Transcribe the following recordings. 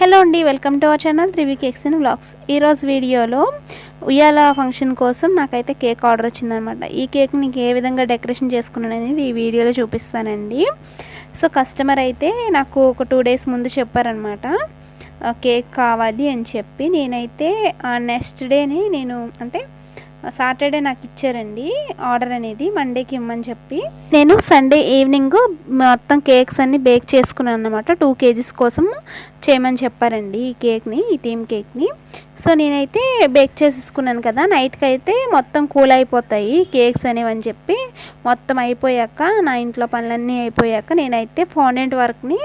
Hello అండి welcome to our channel Trivi cakes and vlogs. ఈరోజు వీడియోలో ఉయ్యాల ఫంక్షన్ కోసం నాకైతే కేక్ ఆర్డర్ వచ్చిందనమాట. ఈ కేక్ నీకు ఏ విధంగా డెకరేషన్ చేసుకున్నాను అనేది ఈ వీడియోలో చూపిస్తానండి. సో కస్టమర్ అయితే నాకు ఒక టూ డేస్ ముందు చెప్పారనమాట కేక్ కావాలి అని చెప్పి. నేనైతే నెక్స్ట్ డేనే నేను అంటే సాటర్డే నాకు ఇచ్చారండి ఆర్డర్ అనేది మండేకి ఇమ్మని చెప్పి. నేను సండే ఈవినింగ్ మొత్తం కేక్స్ అన్ని బేక్ చేసుకున్నాను అనమాట టూ కేజీస్ కోసం చేయమని చెప్పారండి ఈ కేక్ని ఈ థీమ్ కేక్ని. సో నేనైతే బేక్ చేసేసుకున్నాను కదా నైట్కి అయితే మొత్తం కూల్ అయిపోతాయి కేక్స్ అనేవి అని చెప్పి. మొత్తం అయిపోయాక నా ఇంట్లో పనులన్నీ అయిపోయాక నేనైతే ఫోనెంట్ వర్క్ని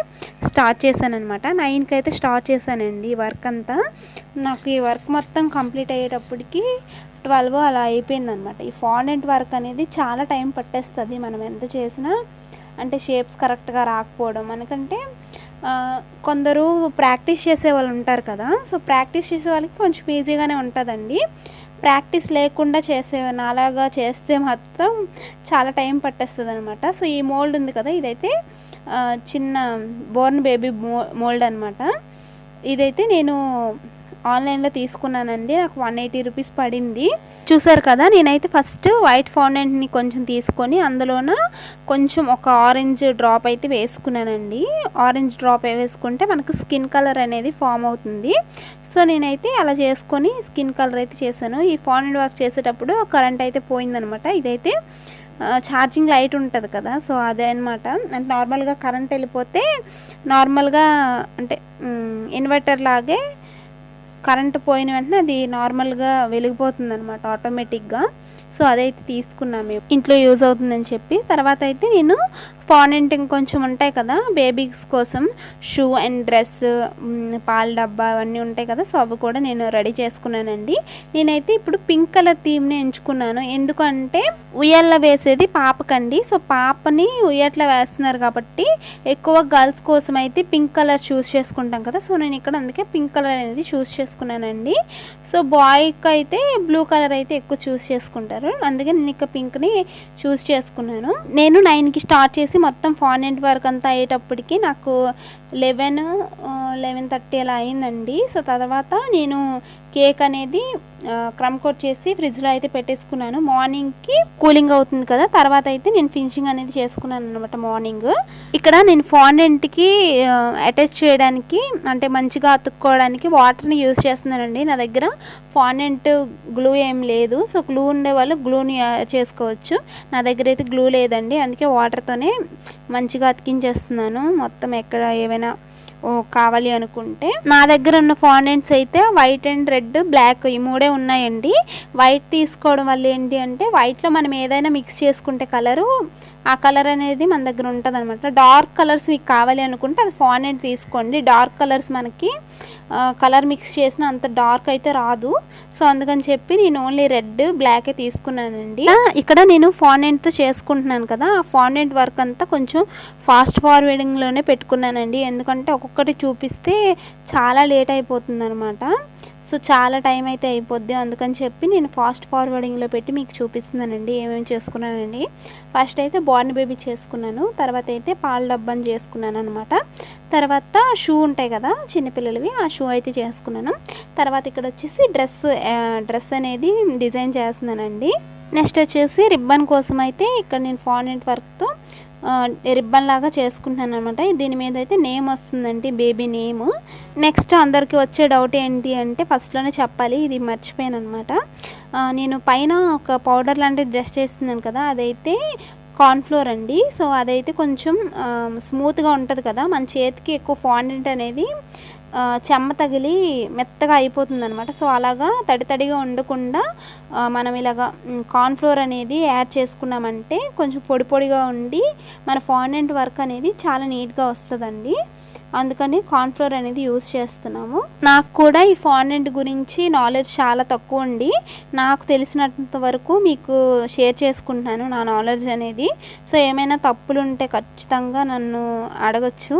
స్టార్ట్ చేశాను అనమాట నైన్కి అయితే స్టార్ట్ చేశానండి ఈ వర్క్ అంతా. నాకు ఈ వర్క్ మొత్తం కంప్లీట్ అయ్యేటప్పటికి ట్వెల్వ్ అలా అయిపోయిందనమాట. ఈ ఫాండెంట్ వర్క్ అనేది చాలా టైం పట్టేస్తుంది మనం ఎంత చేసినా. అంటే షేప్స్ కరెక్ట్గా రాకపోవడం. మనకంటే కొందరు ప్రాక్టీస్ చేసే వాళ్ళు ఉంటారు కదా. సో ప్రాక్టీస్ చేసే వాళ్ళకి కొంచెం ఈజీగానే ఉంటుందండి. ప్రాక్టీస్ లేకుండా చేసే నాలాగా చేస్తే మాత్రం చాలా టైం పట్టేస్తుంది అనమాట సో ఈ మోల్డ్ ఉంది కదా ఇదైతే చిన్న బోర్న్ బేబీ మో మోల్డ్ అనమాట ఇదైతే నేను ఆన్లైన్లో తీసుకున్నానండి. నాకు వన్ ఎయిటీ రూపీస్ పడింది. చూసారు కదా నేనైతే ఫస్ట్ వైట్ ఫౌండెంట్ని కొంచెం తీసుకొని అందులోన కొంచెం ఒక ఆరెంజ్ డ్రాప్ అయితే వేసుకున్నానండి. ఆరెంజ్ డ్రాప్ వేసుకుంటే మనకు స్కిన్ కలర్ అనేది ఫామ్ అవుతుంది. సో నేనైతే అలా చేసుకొని స్కిన్ కలర్ అయితే చేశాను. ఈ ఫౌండెంట్ వర్క్ చేసేటప్పుడు కరెంట్ అయితే పోయిందనమాట. ఇదైతే ఛార్జింగ్ లైట్ ఉంటుంది కదా సో అదే అనమాట అంటే నార్మల్గా కరెంట్ వెళ్ళిపోతే నార్మల్గా అంటే ఇన్వర్టర్ లాగే కరెంట్ పోయిన వెంటనే అది నార్మల్గా వెలిగిపోతుంది అనమాట ఆటోమేటిక్గా సో అదైతే తీసుకున్నాం మేము. ఇంట్లో యూజ్ అవుతుందని చెప్పి. తర్వాత అయితే నేను ఫానెంట్ ఇంకొంచెం ఉంటాయి కదా బేబీస్ కోసం షూ అండ్ డ్రెస్ పాల డబ్బా అవన్నీ ఉంటాయి కదా సో అవి కూడా నేను రెడీ చేసుకున్నానండి. నేనైతే ఇప్పుడు పింక్ కలర్ థీమ్ని ఎంచుకున్నాను. ఎందుకంటే ఉయ్యాల వేసేది పాపకండి. సో పాపని ఉయ్యట్లా వేస్తున్నారు కాబట్టి ఎక్కువ గర్ల్స్ కోసం అయితే పింక్ కలర్ చూస్ చేసుకుంటాం కదా సో నేను ఇక్కడ అందుకే పింక్ కలర్ అనేది చూస్ చేసుకున్నానండి. సో బాయ్కి అయితే బ్లూ కలర్ అయితే ఎక్కువ చూస్ చేసుకుంటారు. అందుకే నేను ఇక్కడ పింక్ని చూస్ చేసుకున్నాను. నేను నైన్కి స్టార్ట్ చేసి మొత్తం ఫానెంట్ వర్క్ అంతా అయ్యేటప్పటికి నాకు లెవెన్ లెవెన్ థర్టీ అలా అయిందండి. సో తర్వాత నేను కేక్ అనేది క్రమ్ కోట్ చేసి ఫ్రిడ్జ్లో అయితే పెట్టేసుకున్నాను. మార్నింగ్కి కూలింగ్ అవుతుంది కదా తర్వాత అయితే నేను ఫినిషింగ్ అనేది చేసుకున్నాను అనమాట మార్నింగ్. ఇక్కడ నేను ఫాండెంట్కి అటాచ్ చేయడానికి అంటే మంచిగా అతుక్కోవడానికి వాటర్ని యూస్ చేస్తున్నానండి. నా దగ్గర ఫాండెంట్ గ్లూ ఏం లేదు. సో గ్లూ ఉండే వాళ్ళు గ్లూని చేసుకోవచ్చు. నా దగ్గర అయితే గ్లూ లేదండి. అందుకే వాటర్తోనే మంచిగా అతికించేస్తున్నాను. మొత్తం ఎక్కడ ఏమైనా కావాలి అనుకుంటే. నా దగ్గర ఉన్న ఫాండెంట్స్ అయితే వైట్ అండ్ రెడ్ బ్లాక్ ఈ మూడే ఉన్నాయండి. వైట్ తీసుకోవడం వల్ల ఏంటి అంటే వైట్లో మనం ఏదైనా మిక్స్ చేసుకుంటే కలరు ఆ కలర్ అనేది మన దగ్గర ఉంటుంది అనమాట డార్క్ కలర్స్ మీకు కావాలి అనుకుంటే అది ఫానెంట్ తీసుకోండి. డార్క్ కలర్స్ మనకి కలర్ మిక్స్ చేసిన అంత డార్క్ అయితే రాదు. సో అందుకని చెప్పి నేను ఓన్లీ రెడ్ బ్లాకే తీసుకున్నానండి. ఇక్కడ నేను ఫాండెంట్తో చేసుకుంటున్నాను కదా. ఆ ఫాండెంట్ వర్క్ అంతా కొంచెం ఫాస్ట్ ఫార్వర్డింగ్లోనే పెట్టుకున్నానండి. ఎందుకంటే ఒక్కొక్కటి చూపిస్తే చాలా లేట్ అయిపోతుంది అనమాట సో చాలా టైం అయితే అయిపోద్ది. అందుకని చెప్పి నేను ఫాస్ట్ ఫార్వర్డింగ్లో పెట్టి మీకు చూపిస్తున్నానండి ఏమేమి చేసుకున్నానండి ఫస్ట్ అయితే బార్న్ బేబీ చేసుకున్నాను. తర్వాత అయితే పాల డబ్బాని చేసుకున్నాను అనమాట తర్వాత షూ ఉంటాయి కదా చిన్నపిల్లలవి ఆ షూ అయితే చేసుకున్నాను. తర్వాత ఇక్కడ వచ్చేసి డ్రెస్ డ్రెస్ అనేది డిజైన్ చేస్తున్నానండి. నెక్స్ట్ వచ్చేసి రిబ్బన్ కోసం అయితే ఇక్కడ నేను ఫాండెంట్ వర్క్తో రిబ్బన్ లాగా చేసుకుంటున్నాను అనమాట దీని మీద అయితే నేమ్ వస్తుందండి బేబీ నేమ్. నెక్స్ట్ అందరికి వచ్చే డౌట్ ఏంటి అంటే ఫస్ట్లోనే చెప్పాలి ఇది మర్చిపోయాను అనమాట నేను పైన ఒక పౌడర్ లాంటిది డ్రెస్ చేస్తున్నాను కదా అదైతే కార్న్ఫ్లోర్ అండి. సో అదైతే కొంచెం స్మూత్గా ఉంటుంది కదా. మన చేతికి ఎక్కువ ఫాండెంట్ అనేది చెమ్మ తగిలి మెత్తగా అయిపోతుంది అనమాట సో అలాగా తడి తడిగా ఉండకుండా మనం ఇలాగా కార్న్ఫ్లోర్ అనేది యాడ్ చేసుకున్నామంటే కొంచెం పొడి పొడిగా ఉండి మన ఫాండెంట్ వర్క్ అనేది చాలా నీట్గా వస్తుందండి. అందుకని కార్న్ఫ్లోర్ అనేది యూస్ చేస్తున్నాము. నాకు కూడా ఈ ఫాండెంట్ గురించి నాలెడ్జ్ చాలా తక్కువ ఉండి నాకు తెలిసినంత వరకు మీకు షేర్ చేసుకుంటున్నాను నా నాలెడ్జ్ అనేది. సో ఏమైనా తప్పులు ఉంటే ఖచ్చితంగా నన్ను అడగచ్చు.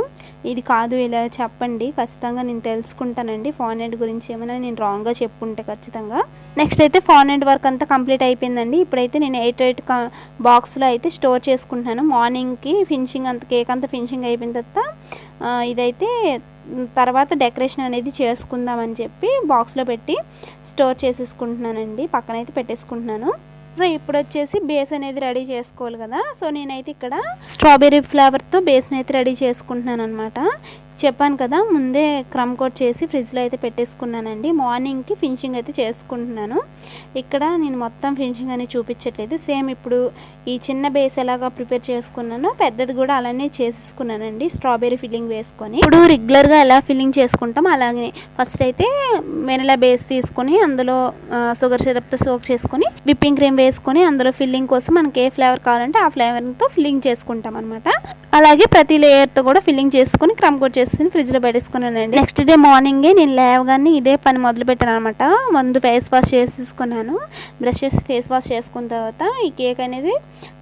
ఇది కాదు ఇలా చెప్పండి. ఖచ్చితంగా నేను తెలుసుకుంటానండి. ఫాండెంట్ గురించి ఏమైనా నేను రాంగ్గా చెప్పుకుంటే ఖచ్చితంగా. నెక్స్ట్ అయితే ఫాండెంట్ వర్క్ అంతా కంప్లీట్ అయిపోయిందండి. ఇప్పుడైతే నేను ఎయిట్ ఎయిట్ బాక్స్లో అయితే స్టోర్ చేసుకుంటున్నాను. మార్నింగ్కి ఫినిషింగ్ అంత కేక్ అంతా ఫినిషింగ్ అయిపోయిన తర్వాత ఇదైతే తర్వాత డెకరేషన్ అనేది చేసుకుందామని చెప్పి బాక్స్లో పెట్టి స్టోర్ చేసేసుకుంటున్నానండి. పక్కనైతే పెట్టేసుకుంటున్నాను. సో ఇప్పుడు వచ్చేసి బేస్ అనేది రెడీ చేసుకోవాలి కదా. సో నేనైతే ఇక్కడ స్ట్రాబెర్రీ ఫ్లేవర్తో బేస్ని అయితే రెడీ చేసుకుంటున్నాను అనమాట చెప్పాను కదా ముందే క్రమ్ కోట్ చేసి ఫ్రిడ్జ్లో అయితే పెట్టేసుకున్నానండి. మార్నింగ్కి ఫినిషింగ్ అయితే చేసుకుంటున్నాను. ఇక్కడ నేను మొత్తం ఫినిషింగ్ అనేది చూపించట్లేదు. సేమ్ ఇప్పుడు ఈ చిన్న బేస్ ఎలాగా ప్రిపేర్ చేసుకున్నానో పెద్దది కూడా అలానే చేసేసుకున్నానండి స్ట్రాబెర్రీ ఫిల్లింగ్ వేసుకొని. ఇప్పుడు రెగ్యులర్గా ఎలా ఫిల్లింగ్ చేసుకుంటాం అలాగే ఫస్ట్ అయితే వెనిలా బేస్ తీసుకొని అందులో షుగర్ సిరప్తో సోక్ చేసుకొని విప్పింగ్ క్రీమ్ వేసుకొని అందులో ఫిల్లింగ్ కోసం మనకి ఏ ఫ్లేవర్ కావాలంటే ఆ ఫ్లేవర్తో ఫిల్లింగ్ చేసుకుంటాం అనమాట అలాగే ప్రతి లేయర్తో కూడా ఫిల్లింగ్ చేసుకొని క్రమ్ కోట్ చేసుకుని ఫ్రిడ్జ్లో పెట్టేసుకున్నానండి. నెక్స్ట్ డే మార్నింగే నేను లేవగానే ఇదే పని మొదలు పెట్టాను అనమాట ముందు ఫేస్ వాష్ చేసేసుకున్నాను బ్రష్ చేసి ఫేస్ వాష్ చేసుకున్న తర్వాత ఈ కేక్ అనేది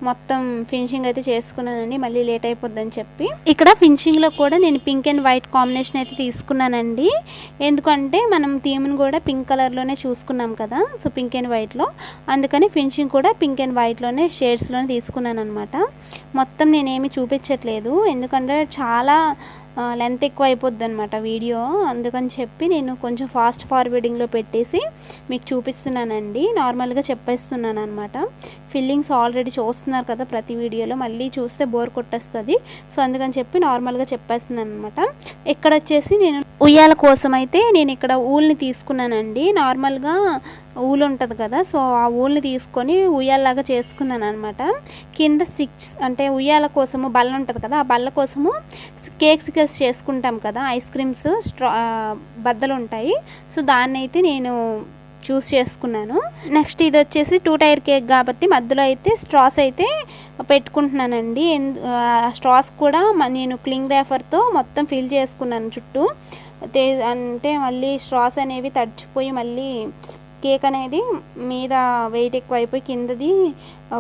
మొత్తం ఫినిషింగ్ అయితే చేసుకున్నానండి. మళ్ళీ లేట్ అయిపోద్దని చెప్పి. ఇక్కడ ఫినిషింగ్లో కూడా నేను పింక్ అండ్ వైట్ కాంబినేషన్ అయితే తీసుకున్నానండి. ఎందుకంటే మనం థీమ్ని కూడా పింక్ కలర్లోనే చూసుకున్నాం కదా. సో పింక్ అండ్ వైట్లో అందుకని ఫినిషింగ్ కూడా పింక్ అండ్ వైట్లోనే షేడ్స్లోనే తీసుకున్నాను అనమాట మొత్తం నేనేమి చూపించట్లేదు. ఎందుకంటే చాలా లెంత్ ఎక్కువ అయిపోద్ది అనమాట వీడియో. అందుకని చెప్పి నేను కొంచెం ఫాస్ట్ ఫార్వర్డింగ్లో పెట్టేసి మీకు చూపిస్తున్నానండి. నార్మల్గా చెప్పేస్తున్నాను అనమాట ఫిల్లింగ్స్ ఆల్రెడీ చూస్తున్నారు కదా ప్రతి వీడియోలో. మళ్ళీ చూస్తే బోర్ కొట్టేస్తుంది. సో అందుకని చెప్పి నార్మల్గా చెప్పేస్తున్నాను అనమాట ఇక్కడ వచ్చేసి నేను ఉయ్యాల కోసం అయితే నేను ఇక్కడ ఊల్ని తీసుకున్నానండి. నార్మల్గా ఊలు ఉంటుంది కదా సో ఆ ఊల్ని తీసుకొని ఉయ్యాలలాగా చేసుకున్నాను అనమాట కింద సిక్స్ అంటే ఉయ్యాల కోసము బల్ల ఉంటుంది కదా ఆ బల్ల కోసము కేక్స్ స్టిక్కర్స్ చేసుకుంటాం కదా ఐస్ క్రీమ్స్ స్ట్రా బద్దలు ఉంటాయి. సో దాన్ని అయితే నేను చూస్ చేసుకున్నాను. నెక్స్ట్ ఇది వచ్చేసి టూ టైర్ కేక్ కాబట్టి మధ్యలో అయితే స్ట్రాస్ అయితే పెట్టుకుంటున్నానండి. స్ట్రాస్ కూడా నేను క్లింగ్ రేఫర్తో మొత్తం ఫిల్ చేసుకున్నాను చుట్టూ. అంటే మళ్ళీ స్ట్రాస్ అనేవి తడిచిపోయి మళ్ళీ కేక్ అనేది మీద వెయిట్ ఎక్కువ అయిపోయి కిందది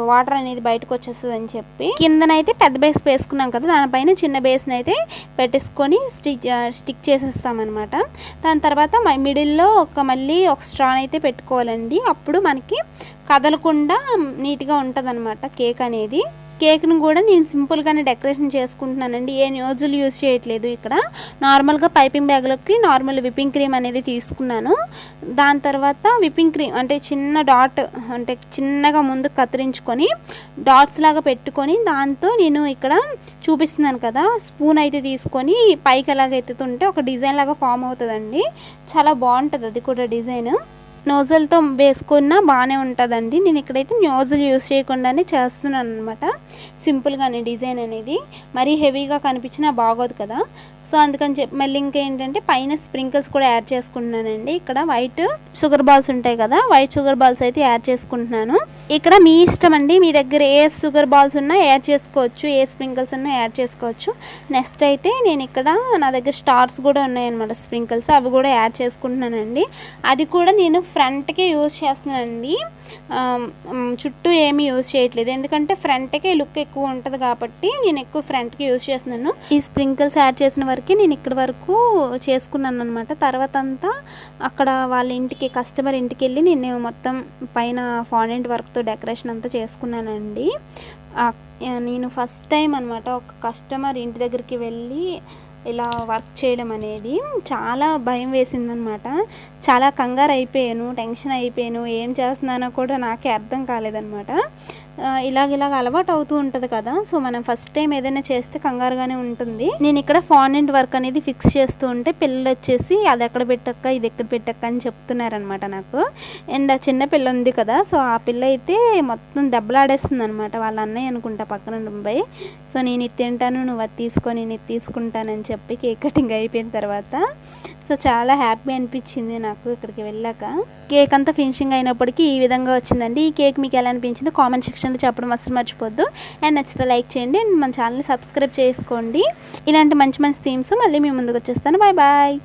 వాటర్ అనేది బయటకు వచ్చేస్తుంది అని చెప్పి కిందనైతే పెద్ద బేస్ వేసుకున్నాం కదా దానిపైన చిన్న బేస్ని అయితే పెట్టేసుకొని స్టిచ్ స్టిక్ చేసేస్తామన్నమాట. దాని తర్వాత మిడిల్లో ఒక మళ్ళీ ఒక స్ట్రాన్ అయితే పెట్టుకోవాలండి. అప్పుడు మనకి కదలకుండా నీట్గా ఉంటుంది కేక్ అనేది. కేక్ను కూడా నేను సింపుల్గానే డెకరేషన్ చేసుకుంటున్నానండి. ఏ న్యూజులు యూజ్ చేయట్లేదు ఇక్కడ. నార్మల్గా పైపింగ్ బ్యాగ్లోకి నార్మల్ విప్పింగ్ క్రీమ్ అనేది తీసుకున్నాను. దాని తర్వాత విప్పింగ్ క్రీమ్ అంటే చిన్న డాట్ అంటే చిన్నగా ముందు కత్తిరించుకొని డాట్స్ లాగా పెట్టుకొని దాంతో నేను ఇక్కడ చూపిస్తున్నాను కదా స్పూన్ అయితే తీసుకొని పైకి ఎలాగ ఎత్తుతుంటే ఒక డిజైన్ లాగా ఫామ్ అవుతుందండి. చాలా బాగుంటుంది అది కూడా డిజైన్. నోజల్తో వేసుకున్నా బాగానే ఉంటుందండి. నేను ఇక్కడైతే నోజల్ యూజ్ చేయకుండానే చేస్తున్నాను అనమాట సింపుల్గానే డిజైన్ అనేది. మరీ హెవీగా కనిపించినా బాగోదు కదా. సో అందుకని చెప్పి మళ్ళీ ఇంకేంటంటే పైన స్ప్రింకిల్స్ కూడా యాడ్ చేసుకుంటున్నానండి. ఇక్కడ వైట్ షుగర్ బాల్స్ ఉంటాయి కదా వైట్ షుగర్ బాల్స్ అయితే యాడ్ చేసుకుంటున్నాను. ఇక్కడ మీ ఇష్టం అండి. మీ దగ్గర ఏ షుగర్ బాల్స్ ఉన్నా యాడ్ చేసుకోవచ్చు ఏ స్ప్రింకిల్స్ ఉన్నా యాడ్ చేసుకోవచ్చు. నెక్స్ట్ అయితే నేను ఇక్కడ నా దగ్గర స్టార్స్ కూడా ఉన్నాయన్నమాట స్ప్రింకిల్స్. అవి కూడా యాడ్ చేసుకుంటున్నానండి. అది కూడా నేను ఫ్రంట్కే యూజ్ చేస్తున్నానండి. చుట్టూ ఏమీ యూజ్ చేయట్లేదు. ఎందుకంటే ఫ్రంట్కే లుక్ ఎక్కువ ఉంటుంది కాబట్టి నేను ఎక్కువ ఫ్రంట్కి యూజ్ చేస్తున్నాను. ఈ స్ప్రింకిల్స్ యాడ్ చేసిన వరకు నేను ఇక్కడ వరకు చేసుకున్నాను అనమాట తర్వాత అంతా అక్కడ వాళ్ళ ఇంటికి కస్టమర్ ఇంటికి వెళ్ళి నేను మొత్తం పైన ఫాండెంట్ వర్క్తో డెకరేషన్ అంతా చేసుకున్నానండి. నేను ఫస్ట్ టైం అనమాట ఒక కస్టమర్ ఇంటి దగ్గరికి వెళ్ళి ఇలా వర్క్ చేయడం అనేది చాలా భయం వేసిందనమాట. చాలా కంగారు అయిపోయాను టెన్షన్ అయిపోయాను ఏం చేస్తున్నానో కూడా నాకే అర్థం కాలేదనమాట. ఇలాగ ఇలాగ అలవాటు అవుతూ ఉంటుంది కదా. సో మనం ఫస్ట్ టైం ఏదైనా చేస్తే కంగారుగానే ఉంటుంది. నేను ఇక్కడ ఫాండెంట్ వర్క్ అనేది ఫిక్స్ చేస్తూ ఉంటే పిల్లలు వచ్చేసి అది ఎక్కడ పెట్టక్క ఇది ఎక్కడ పెట్టక్క అని చెప్తున్నారనమాట నాకు. అండ్ ఆ చిన్న పిల్ల ఉంది కదా సో ఆ పిల్ల అయితే మొత్తం దెబ్బలాడేస్తుంది అనమాట వాళ్ళ అన్నయ్య అనుకుంటా పక్కన ముంబై. సో నేను ఇది తింటాను నువ్వు అది తీసుకొని నేను ఇది తీసుకుంటానని చెప్పి కేక్ కటింగ్ అయిపోయిన తర్వాత. సో చాలా హ్యాపీ అనిపించింది నాకు ఇక్కడికి వెళ్ళాక. కేక్ అంతా ఫినిషింగ్ అయినప్పటికీ ఈ విధంగా వచ్చిందండి. ఈ కేక్ మీకు ఎలా అనిపించిందో కామెంట్ సెక్షన్లో చెప్పడం అసలు మర్చిపోద్దు. అండ్ నచ్చితే లైక్ చేయండి. అండ్ మన ఛానల్ని సబ్స్క్రైబ్ చేసుకోండి. ఇలాంటి మంచి మంచి థీమ్స్ మళ్ళీ మీ ముందుకు వచ్చేస్తాను. Bye bye.